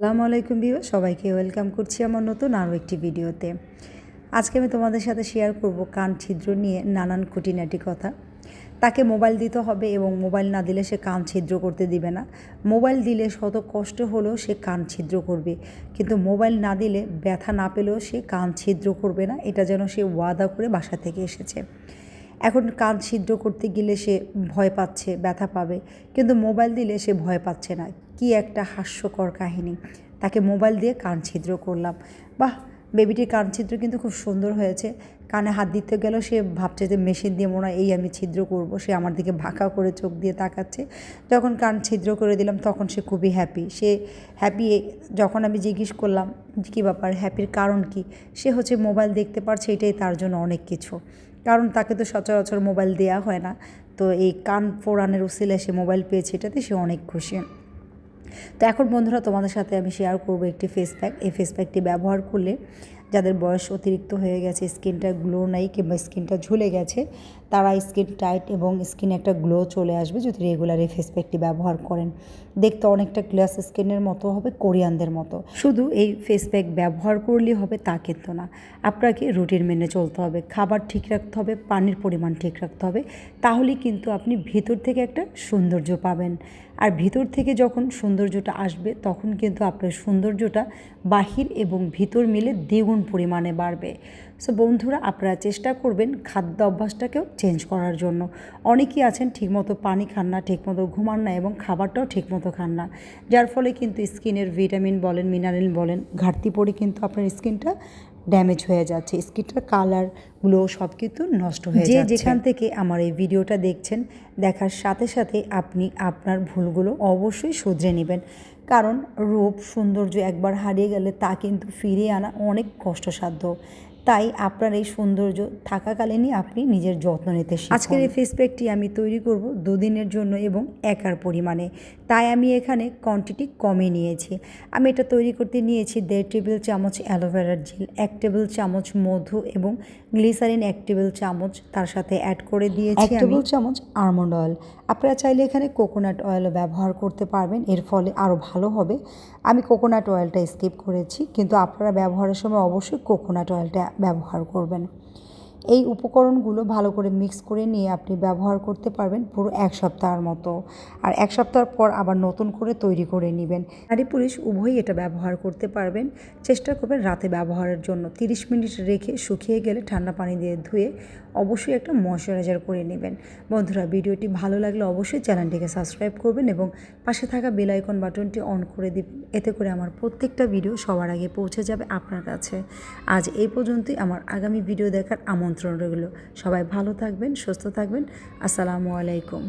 আসসালামু আলাইকুম বিও সবাইকে ওয়েলকাম করছি আমার নতুন আরও একটি ভিডিওতে। আজকে আমি তোমাদের সাথে শেয়ার করব কান ছিদ্র নিয়ে নানান খুঁটিনাটি কথা। তাকে মোবাইল দিতে হবে এবং মোবাইল না দিলে সে কান ছিদ্র করতে দিবে না। মোবাইল দিলে শত কষ্ট হলেও সে কান ছিদ্র করবে। কিন্তু মোবাইল না দিলে ব্যথা না পেলেও সে কান ছিদ্র করবে না। এটা যেন সে ওয়াদা করে বাসা থেকে এসেছে। এখন কান ছিদ্র করতে গেলে সে ভয় পাচ্ছে, ব্যথা পাবে। কিন্তু মোবাইল দিলে সে ভয় পাচ্ছে না। কি একটা হাস্যকর কাহিনী। তাকে মোবাইল দিয়ে কান ছিদ্র করলাম। বাহ, বেবিটির কান ছিদ্র কিন্তু খুব সুন্দর হয়েছে। কানে হাত দিতে গেলেও সে ভাবছে যে মেশিন দিয়ে মনে এই আমি ছিদ্র করব। সে আমার দিকে ভাকা করে চোখ দিয়ে তাকাচ্ছে। যখন কান ছিদ্র করে দিলাম, তখন সে খুবই হ্যাপি সে হ্যাপি যখন আমি জিজ্ঞেস করলাম, কী ব্যাপার? হ্যাপির কারণ কি? সে হচ্ছে মোবাইল দেখতে পারছে, এটাই তার জন্য অনেক কিছু। কারণ তাকে তো সচরাচর মোবাইল দেওয়া হয় না। তো এই কান ফোরানের উসিলে সে মোবাইল পেয়েছে, এটাতে সে অনেক খুশি। তো এখন বন্ধুরা তোমাদের সাথে আমি শেয়ার করব একটি ফেস প্যাক এই ফেস প্যাকটি ব্যবহার করলে যাদের বয়স অতিরিক্ত হয়ে গেছে, স্কিনটা গ্লো নাই কিংবা স্কিনটা ঝুলে গেছে, তারা স্কিন টাইট এবং স্কিনে একটা গ্লো চলে আসবে যদি রেগুলার এই ফেস প্যাকটি ব্যবহার করেন। দেখতে অনেকটা গ্লাস স্কিনের মতো হবে, কোরিয়ানদের মতো। শুধু এই ফেস প্যাক ব্যবহার করলেই হবে, তা কিন্তু না। আপনাকে রুটিন মেনে চলতে হবে, খাবার ঠিক রাখতে হবে, পানির পরিমাণ ঠিক রাখতে হবে, তাহলেই কিন্তু আপনি ভিতর থেকে একটা সৌন্দর্য পাবেন। আর ভিতর থেকে যখন সৌন্দর্যটা আসবে, তখন কিন্তু আপনার সৌন্দর্যটা বাহির এবং ভিতর মিলে দ্বিগুণ পরিমাণে বাড়বে। সো বন্ধুরা আপনারা চেষ্টা করবেন খাদ্য অভ্যাসটাকেও চেঞ্জ করার জন্য। অনেকেই আছেন ঠিকমতো পানি খান না ঠিকমতো ঘুমান না এবং খাবারটাও ঠিকমতো খান না। যার ফলে কিন্তু স্কিনের ভিটামিন বলেন মিনারেল বলেন ঘাটতি পড়ে কিন্তু আপনার স্কিনটা ড্যামেজ হয়ে যাচ্ছে। স্কিনটার কালারগুলো সব কিন্তু নষ্ট হয়ে যে যেখান থেকে আমার এই ভিডিওটা দেখছেন দেখার সাথে সাথে আপনি আপনার ভুলগুলো অবশ্যই শুধরে নেবেন। কারণ রূপ সৌন্দর্য একবার হারিয়ে গেলে তা কিন্তু ফিরিয়ে আনা অনেক কষ্টসাধ্য। তাই আপনার এই সৌন্দর্য থাকাকালীনই আপনি নিজের যত্ন নিতে আজকের এই ফেস প্যাকটি আমি তৈরি করব দুদিনের জন্য এবং একার পরিমাণে। তাই আমি এখানে কোয়ান্টিটি কমে নিয়েছি। আমি এটা তৈরি করতে নিয়েছি দেড় টেবিল চামচ অ্যালোভেরার জেল এক টেবিল চামচ মধু এবং গ্লিসারিন এক টেবিল চামচ তার সাথে অ্যাড করে দিয়েছি এক টেবিল চামচ আলমন্ড অয়েল আপনারা চাইলে এখানে কোকোনাট অয়েলও ব্যবহার করতে পারবেন। এর ফলে আরও ভালো হবে। আমি কোকোনাট অয়েলটা স্কিপ করেছি, কিন্তু আপনারা ব্যবহারের সময় অবশ্যই কোকোনাট অয়েলটা ব্যবহার করবেন। এই উপকরণগুলো ভালো করে মিক্স করে নিয়ে আপনি ব্যবহার করতে পারবেন পুরো এক সপ্তাহের মতো। আর এক সপ্তাহ পর আবার নতুন করে তৈরি করে নেবেন। নারী পুলিশ উভয়ই এটা ব্যবহার করতে পারবেন। চেষ্টা করবেন রাতে ব্যবহারের জন্য। 30 মিনিট রেখে শুকিয়ে গেলে ঠান্ডা পানি দিয়ে ধুয়ে অবশ্যই একটা ময়শ্চারাইজার করে নেবেন। বন্ধুরা, ভিডিওটি ভালো লাগলে অবশ্যই চ্যানেলটিকে সাবস্ক্রাইব করবেন এবং পাশে থাকা বেল আইকন বাটনটি অন করে দিন এতে করে আমার প্রত্যেকটা ভিডিও সবার আগে পৌঁছে যাবে আপনার কাছে। আজ এই পর্যন্তই। আমার আগামী ভিডিও দেখার আমন্ত্রণ রইল। সবাই ভালো থাকবেন সুস্থ থাকবেন। আসসালামু আলাইকুম।